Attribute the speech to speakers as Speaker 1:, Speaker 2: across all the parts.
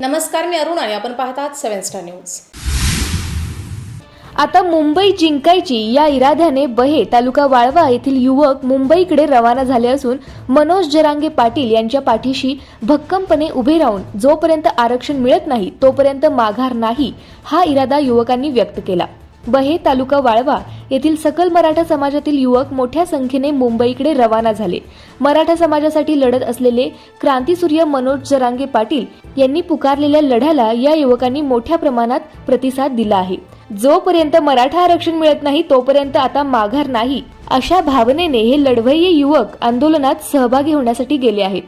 Speaker 1: नमस्कार मी अरुण आणि आपण पाहत आहात सेव्हन स्टार न्यूज.
Speaker 2: आता मुंबई जिंकायची या इराद्याने बहे तालुका वाळवा येथील युवक मुंबईकडे रवाना झाले असून मनोज जरांगे पाटील यांच्या पाठीशी भक्कमपणे उभे राहून जोपर्यंत आरक्षण मिळत नाही तोपर्यंत माघार नाही हा इरादा युवकांनी व्यक्त केला. बहे तालुका वाळवा येथील सकल मराठा समाजातील युवक मोठ्या संख्येने मुंबईकडे रवाना झाले. मराठा समाजासाठी लढत असलेले क्रांतीसूर्य मनोज जरांगे पाटील यांनी पुकारलेल्या लढ्याला या युवकांनी मोठ्या प्रमाणात प्रतिसाद दिला आहे. जोपर्यंत मराठा आरक्षण मिळत नाही तोपर्यंत आता माघार नाही अशा भावनेने हे लढवय्ये युवक आंदोलनात सहभागी होण्यासाठी गेले आहेत.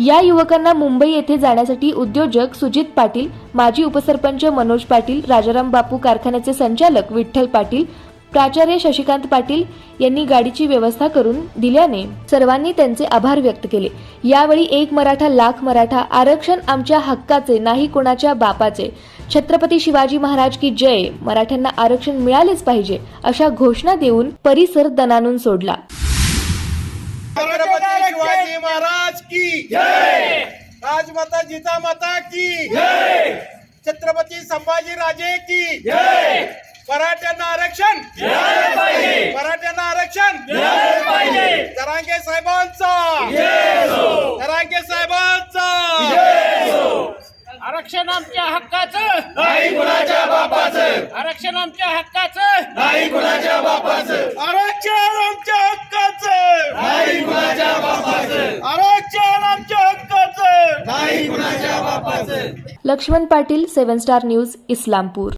Speaker 2: या युवकांना मुंबई येथे जाण्यासाठी उद्योजक सुजित पाटील माजी उपसरपंच मनोज पाटील राजाराम बापू कारखान्याचे संचालक विठ्ठल पाटील प्राचार्य शशिकांत पाटील यांनी गाडीची व्यवस्था करून दिल्याने सर्वांनी त्यांचे आभार व्यक्त केले. यावेळी एक मराठा लाख मराठा आरक्षण आमच्या हक्काचे नाही कोणाच्या बापाचे. छत्रपती शिवाजी महाराज की जय मराठ्यांना आरक्षण मिळालेच पाहिजे अशा घोषणा देऊन परिसर दणानून सोडला.
Speaker 3: छत्रपती शिवाजी महाराज की जय! राजमाता की जय! छत्रपती संभाजी राजे की जय! मराठ्यांना आरक्षण मराठ्यांना आरक्षण जरांगे साहेबांचा जरांगे साहेबांचा
Speaker 4: आरक्षण आमच्या हक्काचं. नाही कुणाच्या बापाचं. आरक्षण आमच्या हक्काचं.
Speaker 3: नाही कुणाच्या बापाचं. आरक्षण आमच्या हक्काचं. नाही कुणाच्या बापाचं. आरक्षण आमच्या हक्काचं. नाही कुणाच्या बापाचं.
Speaker 2: Laxman Patil seven star news Islampur.